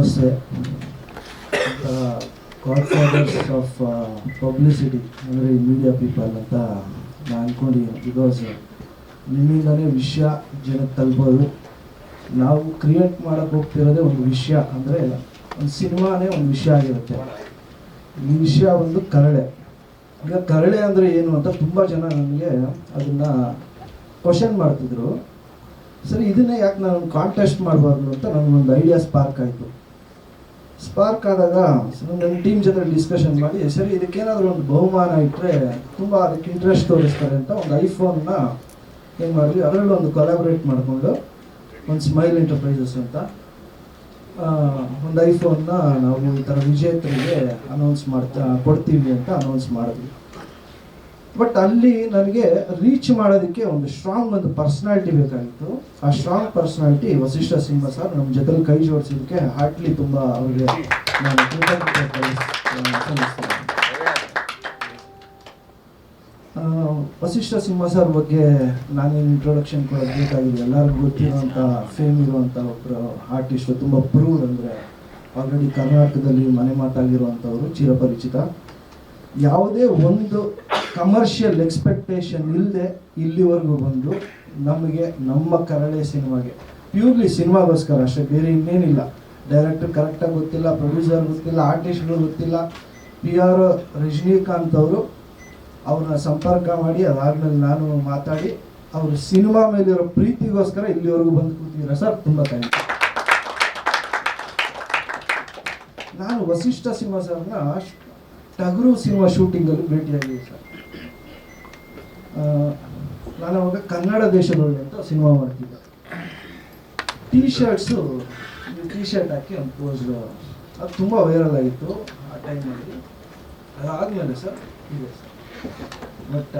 ನಮಸ್ತೆ godfathers of publicity ಅಂದರೆ media people ಅಂತ ನಾನು ಅಂದ್ಕೊಂಡಿದ್ದೀನಿ ಬಿಕಾಸ್ ನಿಮ್ಮಿಂದಲೇ ವಿಷಯ ಜನಕ್ಕೆ ತಲುಪೋದು ನಾವು ಕ್ರಿಯೇಟ್ ಮಾಡೋಕ್ಕೆ ಹೋಗ್ತಿರೋದೇ ಒಂದು ವಿಷಯ ಅಂದರೆ ಒಂದು ಸಿನಿಮಾನೇ ಒಂದು ವಿಷಯ ಆಗಿರುತ್ತೆ. ಈ ವಿಷಯ ಒಂದು ಕರಳೆ. ಈಗ ಕರಳೆ ಅಂದರೆ ಏನು ಅಂತ ತುಂಬ ಜನ ನನಗೆ ಅದನ್ನು ಕ್ವಶನ್ ಮಾಡ್ತಿದ್ರು. ಸರಿ, ಇದನ್ನೇ ಯಾಕೆ ನಾನು ಕಾಂಟೆಸ್ಟ್ ಮಾಡಬಾರ್ದು ಅಂತ ನನಗೊಂದು ಐಡಿಯಾ ಸ್ಪಾರ್ಕ್ ಆಯಿತು. ಸ್ಪಾರ್ಕ್ ಆದಾಗ ನನ್ನ ಟೀಮ್ ಜೊತೆ ಡಿಸ್ಕಷನ್ ಮಾಡಿ ಸರಿ, ಇದಕ್ಕೇನಾದರೂ ಒಂದು ಬಹುಮಾನ ಇಟ್ಟರೆ ತುಂಬ ಅದಕ್ಕೆ ಇಂಟ್ರೆಸ್ಟ್ ತೋರಿಸ್ತಾರೆ ಅಂತ ಒಂದು ಐಫೋನ್ನ ಏನು ಮಾಡಿದ್ವಿ, ಅದರಲ್ಲೂ ಒಂದು ಕೊಲಾಬ್ರೇಟ್ ಮಾಡಿಕೊಂಡು ಒಂದು ಸ್ಮೈಲ್ ಎಂಟರ್ಪ್ರೈಸಸ್ ಅಂತ ಒಂದು ಐಫೋನ್ನ ನಾವು ಈ ಥರ ವಿಜೇತರಿಗೆ ಅನೌನ್ಸ್ ಮಾಡ್ತಾ, ಕೊಡ್ತೀವಿ ಅಂತ ಅನೌನ್ಸ್ ಮಾಡಿದ್ವಿ. ಬಟ್ ಅಲ್ಲಿ ನನಗೆ ರೀಚ್ ಮಾಡೋದಕ್ಕೆ ಒಂದು ಸ್ಟ್ರಾಂಗ್ ಒಂದು ಪರ್ಸನಾಲಿಟಿ ಬೇಕಾಗಿತ್ತು. ಆ strong personality Vasishta Simha sir ನಮ್ಮ ಜೊತೆಲಿ ಕೈ ಜೋಡಿಸಿದ್ದಕ್ಕೆ ಹಾರ್ಟ್ಲಿ ತುಂಬ ಅವರಿಗೆ ನಾನು ವಸಿಷ್ಠ ಸಿಂಹ ಸರ್ ಬಗ್ಗೆ ನಾನೇನು ಇಂಟ್ರೊಡಕ್ಷನ್ ಕೊಡೋದು ಬೇಕಾಗಿದೆ ಎಲ್ಲರಿಗೂ ಗೊತ್ತಿರುವಂಥ ಫೇಮ್ ಇರುವಂಥ ಒಬ್ಬರು ಆರ್ಟಿಸ್ಟು ತುಂಬ ಪ್ರೂವ್ಡ್ ಅಂದರೆ ಆಲ್ರೆಡಿ ಕರ್ನಾಟಕದಲ್ಲಿ ಮನೆ ಮಾತಾಗಿರುವಂಥವ್ರು, ಚಿರಪರಿಚಿತ. ಯಾವುದೇ ಒಂದು ಕಮರ್ಷಿಯಲ್ ಎಕ್ಸ್ಪೆಕ್ಟೇಷನ್ ಇಲ್ಲದೆ ಇಲ್ಲಿವರೆಗೂ ಬಂದು ನಮಗೆ ನಮ್ಮ ಕರಳೆ ಸಿನಿಮಾಗೆ ಪ್ಯೂರ್ಲಿ ಸಿನಿಮಾಗೋಸ್ಕರ ಅಷ್ಟೇ, ಬೇರೆ ಇನ್ನೇನಿಲ್ಲ. ಡೈರೆಕ್ಟರ್ ಕರೆಕ್ಟಾಗಿ ಗೊತ್ತಿಲ್ಲ ಪ್ರೊಡ್ಯೂಸರ್ ಗೊತ್ತಿಲ್ಲ ಆರ್ಟಿಸ್ಟ್ಗಳು ಗೊತ್ತಿಲ್ಲ. ಪಿ ಆರ್ ರಜನಿಕಾಂತ್ ಅವರು ಅವ್ರನ್ನ ಸಂಪರ್ಕ ಮಾಡಿ ಅದಾದ್ಮೇಲೆ ನಾನು ಮಾತಾಡಿ, ಅವರು ಸಿನಿಮಾ ಮೇಲಿರೋ ಪ್ರೀತಿಗೋಸ್ಕರ ಇಲ್ಲಿವರೆಗೂ ಬಂದು ಕೂತಿದ್ದೀರಾ ಸರ್? ತುಂಬ ಥ್ಯಾಂಕ್ ನಾನು ವಸಿಷ್ಠ ಸಿಂಹ ಸರ್ನ ಟಗರು ಸಿನಿಮಾ ಶೂಟಿಂಗಲ್ಲಿ ಭೇಟಿಯಾಗಿದೆ ಸರ್. ನಾನು ಅವಾಗ ಕನ್ನಡ ದೇಶದೊಳಗೆ ಅಂತ ಸಿನಿಮಾ ಮಾಡ್ತಿದ್ದೆ. ಟೀ ಶರ್ಟ್ಸು ಟೀ ಶರ್ಟ್ ಹಾಕಿ ಒಂದು ಪೋಸ್ ಅದು ತುಂಬ ವೈರಲ್ ಆಗಿತ್ತು ಆ ಟೈಮಲ್ಲಿ ಅದಾದಮೇಲೆ ಸರ್, ಇದೆ ಸರ್. ಬಟ್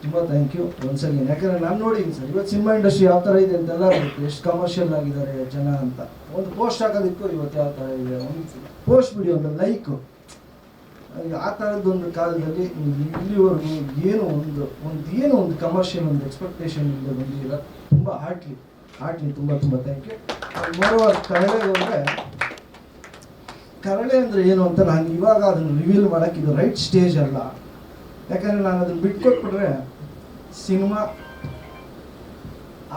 ತುಂಬ ಥ್ಯಾಂಕ್ ಯು ಒಂದ್ಸಲ ಯಾಕಂದ್ರೆ ನಾನು ನೋಡಿದ್ದೀನಿ ಸರ್ ಇವತ್ತು ಸಿನಿಮಾ ಇಂಡಸ್ಟ್ರಿ ಯಾವ ಥರ ಇದೆ ಅಂತೆಲ್ಲ ಎಷ್ಟು ಕಮರ್ಷಿಯಲ್ ಆಗಿದ್ದಾರೆ ಜನ ಅಂತ. ಒಂದು ಪೋಸ್ಟ್ ಹಾಕೋದಕ್ಕೂ ಇವತ್ತು ಯಾವ ಥರ ಇದೆ ಒಂದು ಪೋಸ್ಟ್ ಬಿಡಿ ಒಂದು ಲೈಕು ಆ ಥರದ್ದೊಂದು ಕಾಲದಲ್ಲಿ ಇಲ್ಲಿವರೆಗೂ ಏನು ಒಂದು ಒಂದು ಏನು ಒಂದು ಕಮರ್ಷಿಯಲ್ ಒಂದು ಎಕ್ಸ್ಪೆಕ್ಟೇಷನ್ ಇಂದ ಬಂದಿಲ್ಲ ತುಂಬ ಹಾರ್ಟ್ಲಿ ಹಾರ್ಟ್ಲಿ ತುಂಬ ತುಂಬ ಥ್ಯಾಂಕ್ ಯು ಮೋರವರ್ ಕರಳೆ ಹೋದರೆ ಕರಳೆ ಅಂದರೆ ಏನು ಅಂತ ನಾನು ಇವಾಗ ಅದನ್ನು ರಿವೀಲ್ ಮಾಡೋಕ್ಕೆ ಇದು ರೈಟ್ ಸ್ಟೇಜ್ ಅಲ್ಲ. ಯಾಕಂದರೆ ನಾನು ಅದನ್ನು ಬಿಟ್ಕೊಟ್ಬಿಟ್ರೆ ಸಿನಿಮಾ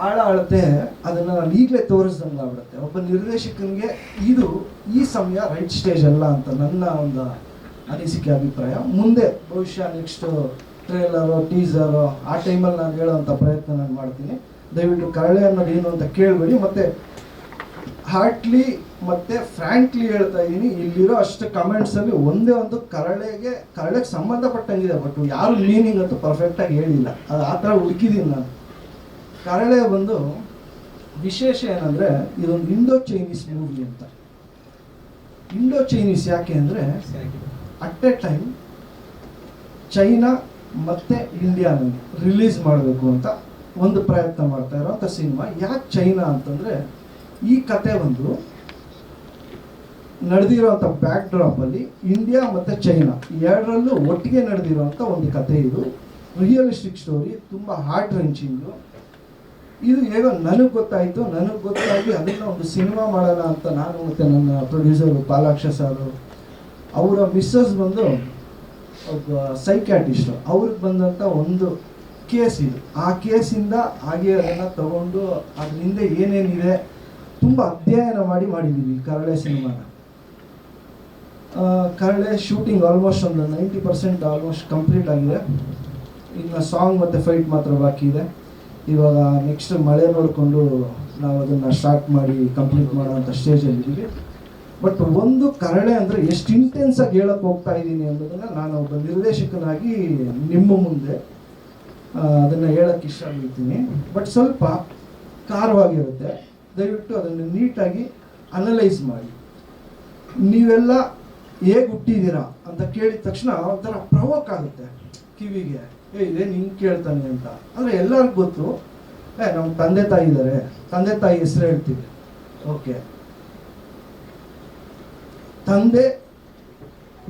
ಆಳ ಆಳತೆ ಅದನ್ನು ನಾನು ಈಗಲೇ ತೋರಿಸ್ದಂಗೆ ಆಗ್ಬಿಡುತ್ತೆ ಒಬ್ಬ ನಿರ್ದೇಶಕನಿಗೆ ಇದು ಈ ಸಮಯ ರೈಟ್ ಸ್ಟೇಜ್ ಅಲ್ಲ ಅಂತ ನನ್ನ ಒಂದು ಅನಿಸಿಕೆ, ಅಭಿಪ್ರಾಯ. ಮುಂದೆ ಬಹುಶಃ ನೆಕ್ಸ್ಟ್ ಟ್ರೇಲರು ಟೀಸರು ಆ ಟೈಮಲ್ಲಿ ನಾನು ಹೇಳೋವಂಥ ಪ್ರಯತ್ನ ನಾನು ಮಾಡ್ತೀನಿ. ದಯವಿಟ್ಟು ಕರಳೆ ಅನ್ನೋದು ಏನು ಅಂತ ಕೇಳಬೇಡಿ. ಮತ್ತು ಹಾರ್ಟ್ಲಿ ಮತ್ತೆ ಫ್ರ್ಯಾಂಕ್ಲಿ ಹೇಳ್ತಾ ಇದ್ದೀನಿ ಇಲ್ಲಿರೋ ಅಷ್ಟು ಕಮೆಂಟ್ಸಲ್ಲಿ ಒಂದೇ ಒಂದು ಕರಳೆಗೆ ಕರಳೆಗೆ ಸಂಬಂಧಪಟ್ಟಂಗಿದೆ ಬಟ್ ಯಾರು ಮೀನಿಂಗ್ ಅಂತೂ ಪರ್ಫೆಕ್ಟಾಗಿ ಹೇಳಿಲ್ಲ. ಅದು ಆ ಥರ ಹುಡುಕಿದ್ದೀನಿ ನಾನು. ಕರಳೆ ಬಂದು ವಿಶೇಷ ಏನಂದರೆ, ಇದೊಂದು ಇಂಡೋ ಚೈನೀಸ್ ಮೂವಿ ಅಂತ. ಇಂಡೋ ಚೈನೀಸ್ ಯಾಕೆ ಅಂದರೆ ಅಟ್ ಎ ಟೈಮ್ ಚೈನಾ ಮತ್ತೆ ಇಂಡಿಯಾನಲ್ಲಿ ರಿಲೀಸ್ ಮಾಡಬೇಕು ಅಂತ ಒಂದು ಪ್ರಯತ್ನ ಮಾಡ್ತಾ ಇರೋವಂಥ ಸಿನಿಮಾ ಯಾಕೆ ಚೈನಾ ಅಂತಂದರೆ ಈ ಕತೆ ಒಂದು ನಡೆದಿರೋಂಥ ಬ್ಯಾಕ್ ಡ್ರಾಪಲ್ಲಿ ಇಂಡಿಯಾ ಮತ್ತು ಚೈನಾ ಎರಡರಲ್ಲೂ ಒಟ್ಟಿಗೆ ನಡೆದಿರೋಂಥ ಒಂದು ಕತೆ ಇದು. ರಿಯಲಿಸ್ಟಿಕ್ ಸ್ಟೋರಿ ತುಂಬ ಹಾರ್ಟ್ ರೆಂಚಿಂಗು ಇದು ಹೇಗೋ ನನಗೆ ಗೊತ್ತಾಯಿತು, ನನಗೆ ಗೊತ್ತಾಗಿ ಅದನ್ನು ಒಂದು ಸಿನಿಮಾ ಮಾಡೋಣ ಅಂತ ನಾನು ಮತ್ತು ನನ್ನ ಪ್ರೊಡ್ಯೂಸರು ಬಾಲಾಕ್ಷ ಸಾರು ಅವರ ಮಿಸ್ಸಸ್ ಬಂದು, ಒಬ್ಬ ಸೈಕ್ಯಾಟಿಸ್ಟು ಅವ್ರಿಗೆ ಬಂದಂಥ ಒಂದು ಕೇಸ್ ಇದು. ಆ ಕೇಸಿಂದ ಹಾಗೆ ಅದನ್ನು ತಗೊಂಡು ಅದ್ರ ಹಿಂದೆ ಏನೇನಿದೆ ತುಂಬ ಅಧ್ಯಯನ ಮಾಡಿ ಮಾಡಿದ್ದೀವಿ ಕರಳೆ ಸಿನಿಮಾನ. ಕರಳೆ ಶೂಟಿಂಗ್ ಆಲ್ಮೋಸ್ಟ್ ಒಂದು ನೈಂಟಿ ಪರ್ಸೆಂಟ್ ಆಲ್ಮೋಸ್ಟ್ ಕಂಪ್ಲೀಟ್ ಆಗಿದೆ. ಇನ್ನು ಸಾಂಗ್ ಮತ್ತು ಫೈಟ್ ಮಾತ್ರ ಬಾಕಿ ಇದೆ. ಇವಾಗ ನೆಕ್ಸ್ಟ್ ಮಳೆ ನೋಡಿಕೊಂಡು ನಾವು ಅದನ್ನು ಸ್ಟಾರ್ಟ್ ಮಾಡಿ ಕಂಪ್ಲೀಟ್ ಮಾಡೋವಂಥ ಸ್ಟೇಜಲ್ಲಿದ್ದೀವಿ ಬಟ್ ಒಂದು ಕರಳೆ ಅಂದರೆ ಎಷ್ಟು ಇಂಟೆನ್ಸ್ ಆಗಿ ಹೇಳಕ್ಕೆ ಹೋಗ್ತಾ ಇದ್ದೀನಿ ಅನ್ನೋದನ್ನು ನಾನು ಒಬ್ಬ ನಿರ್ದೇಶಕನಾಗಿ ನಿಮ್ಮ ಮುಂದೆ ಅದನ್ನು ಹೇಳಕ್ಕೆ ಇಷ್ಟಪಡ್ತೀನಿ. ಬಟ್ ಸ್ವಲ್ಪ ಖಾರವಾಗಿರುತ್ತೆ. ದಯವಿಟ್ಟು ಅದನ್ನು ನೀಟಾಗಿ ಅನಲೈಸ್ ಮಾಡಿ. ನೀವೆಲ್ಲ ಹೇಗೆ ಹುಟ್ಟಿದ್ದೀರಾ ಅಂತ ಕೇಳಿದ ತಕ್ಷಣ ಒಂಥರ ಪ್ರವೋಕ್ ಆಗುತ್ತೆ ಕಿವಿಗೆ. ಏ ಇದೇ ನಿಂಗೆ ಕೇಳ್ತಾನೆ ಅಂತ. ಅಂದರೆ ಎಲ್ಲರಿಗೂ ಗೊತ್ತು, ಏ ನಮ್ಮ ತಂದೆ ತಾಯಿ ಇದ್ದಾರೆ ತಂದೆ ತಾಯಿ ಹೆಸರು ಹೇಳ್ತೀವಿ. ಓಕೆ. ತಂದೆ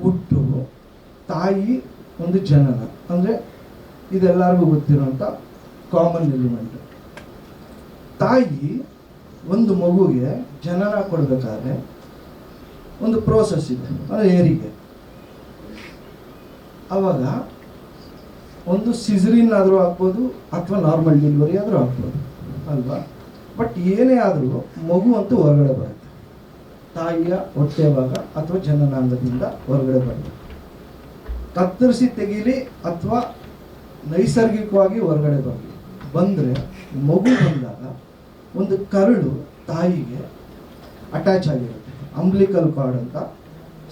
ಹುಟ್ಟು, ತಾಯಿ ಒಂದು ಜನನ. ಅಂದರೆ ಇದೆಲ್ಲರಿಗೂ ಗೊತ್ತಿರೋಂಥ ಕಾಮನ್ ಎಲಿಮೆಂಟ್ ತಾಯಿ ಒಂದು ಮಗುಗೆ ಜನನ ಕೊಡಬೇಕಾದ್ರೆ ಒಂದು ಪ್ರೋಸೆಸ್ ಇದೆ ಅಂದರೆ ಏರಿಗೆ ಆವಾಗ ಒಂದು ಸಿಜರಿನ್ ಆದರೂ ಆಗ್ಬೋದು ಅಥವಾ ನಾರ್ಮಲ್ ಡೆಲಿವರಿ ಆದರೂ ಆಗ್ಬೋದು, ಅಲ್ವಾ? ಬಟ್ ಏನೇ ಆದರೂ ಮಗು ಅಂತೂ ಹೊರಗಡೆ ಬರುತ್ತೆ. ತಾಯಿಯ ಹೊಟ್ಟೆ ಭಾಗ ಅಥವಾ ಜನನಾಂಗದಿಂದ ಹೊರಗಡೆ ಬರುತ್ತೆ. ಕತ್ತರಿಸಿ ತೆಗೀಲಿ ಅಥವಾ ನೈಸರ್ಗಿಕವಾಗಿ ಹೊರಗಡೆ ಬರಲಿ. ಬಂದರೆ ಮಗು ಬಂದಾಗ ಒಂದು ಕರುಳು ತಾಯಿಗೆ ಅಟ್ಯಾಚ್ ಆಗಿರುತ್ತೆ. ಅಂಬ್ಲಿಕಲ್ ಕಾರ್ಡ್ ಅಂತ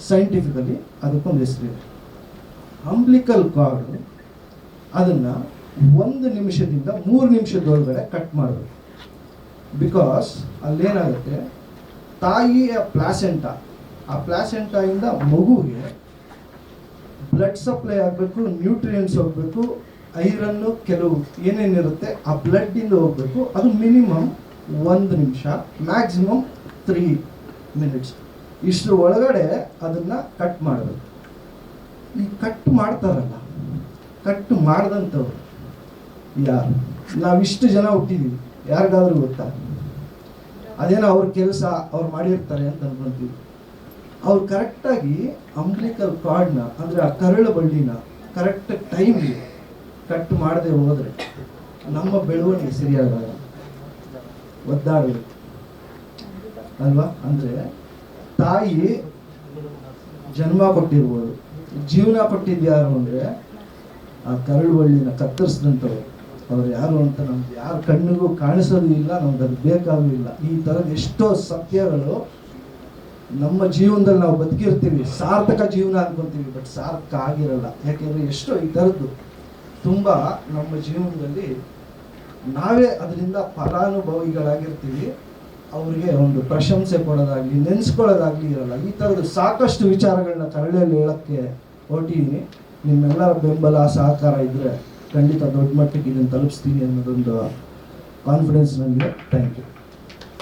ಸೈಂಟಿಫಿಕಲಿ ಅದಕ್ಕೊಂದು ಹೆಸರಿದೆ ಅಂಬ್ಲಿಕಲ್ ಕಾರ್ಡ್ ಅದನ್ನು ಒಂದು ನಿಮಿಷದಿಂದ ಮೂರು ನಿಮಿಷದೊಳಗಡೆ ಕಟ್ ಮಾಡಬೇಕು. ಬಿಕಾಸ್ ಅಲ್ಲೇನಾಗುತ್ತೆ? ತಾಯಿಯ ಪ್ಲಾಸೆಂಟ ಆ ಪ್ಲಾಸೆಂಟಾಯಿಂದ ಮಗುವಿಗೆ ಬ್ಲಡ್ ಸಪ್ಲೈ ಆಗಬೇಕು ನ್ಯೂಟ್ರಿಯೆಂಟ್ಸ್ ಹೋಗಬೇಕು, ಐರನ್ನು ಕೆಲವು ಏನೇನಿರುತ್ತೆ ಆ ಬ್ಲಡ್ಡಿಂದ ಹೋಗಬೇಕು. ಅದು ಮಿನಿಮಮ್ ಒಂದು ನಿಮಿಷ ಮ್ಯಾಕ್ಸಿಮಮ್ ತ್ರೀ ಮಿನಿಟ್ಸ್ ಇಷ್ಟರ ಒಳಗಡೆ ಅದನ್ನು ಕಟ್ ಮಾಡಬೇಕು ಈ ಕಟ್ ಮಾಡ್ತಾರಲ್ಲ ಕಟ್ ಮಾಡ್ದಂಥವ್ರು ಯಾರು? ನಾವಿಷ್ಟು ಜನ ಹುಟ್ಟಿದ್ದೀವಿ ಯಾರಿಗಾದ್ರೂ ಗೊತ್ತಾ? ಅದೇನೋ ಅವ್ರ ಕೆಲಸ, ಅವ್ರು ಮಾಡಿರ್ತಾರೆ ಅಂತ ಅನ್ಕೊಂತೀವಿ. ಅವ್ರು ಕರೆಕ್ಟಾಗಿ ಅಂಬ್ಲಿಕಲ್ ಕಾರ್ಡ್ನ ಅಂದರೆ ಆ ಕರಳು ಬಳ್ಳಿನ ಕರೆಕ್ಟ್ ಟೈಮ್ಗೆ ಕಟ್ ಮಾಡದೆ ಹೋದರೆ ನಮ್ಮ ಬೆಳವಣಿಗೆ ಸರಿಯಾಗಲ್ಲ. ಒದ್ದಾಡಬೇಕು ಅಲ್ವಾ? ಅಂದರೆ ತಾಯಿ ಜನ್ಮ ಕೊಟ್ಟಿರ್ಬೋದು. ಜೀವನ ಕೊಟ್ಟಿದ್ದು ಯಾರು ಅಂದರೆ ಆ ಕರಳು ಬಳ್ಳಿನ ಕತ್ತರಿಸಿದಂಥವ್ರು. ಅವ್ರು ಯಾರು ಅಂತ ನಮ್ಗೆ ಯಾರ ಕಣ್ಣಿಗೂ ಕಾಣಿಸೋದು ಇಲ್ಲ, ನಮ್ಗೆ ಅದು ಬೇಕಾಗೂ ಇಲ್ಲ. ಈ ಥರದ ಎಷ್ಟೋ ಸತ್ಯಗಳು ನಮ್ಮ ಜೀವನದಲ್ಲಿ ನಾವು ಬದುಕಿರ್ತೀವಿ. ಸಾರ್ಥಕ ಜೀವನ ಅನ್ಕೊಂತೀವಿ, ಬಟ್ ಸಾರ್ಥಕ ಆಗಿರಲ್ಲ. ಯಾಕೆಂದರೆ ಎಷ್ಟೋ ಈ ಥರದ್ದು ತುಂಬ ನಮ್ಮ ಜೀವನದಲ್ಲಿ ನಾವೇ ಅದರಿಂದ ಫಲಾನುಭವಿಗಳಾಗಿರ್ತೀವಿ. ಅವ್ರಿಗೆ ಒಂದು ಪ್ರಶಂಸೆ ಕೊಡೋದಾಗ್ಲಿ, ನೆನೆಸ್ಕೊಳ್ಳೋದಾಗ್ಲಿ ಇರಲ್ಲ. ಈ ಥರದ್ದು ಸಾಕಷ್ಟು ವಿಚಾರಗಳನ್ನ ಕರಳೆಯಲ್ಲಿ ಹೇಳೋಕ್ಕೆ ಹೊರಟಿದ್ದೀನಿ ನಿಮ್ಮೆಲ್ಲರ ಬೆಂಬಲ, ಸಹಕಾರ ಇದ್ದರೆ ಖಂಡಿತ ದೊಡ್ಡ ಮಟ್ಟಿಗೆ ಇದನ್ನು ತಲುಪಿಸ್ತೀನಿ ಅನ್ನೋದೊಂದು ಕಾನ್ಫಿಡೆನ್ಸ್ ನನಗೆ ಥ್ಯಾಂಕ್ ಯು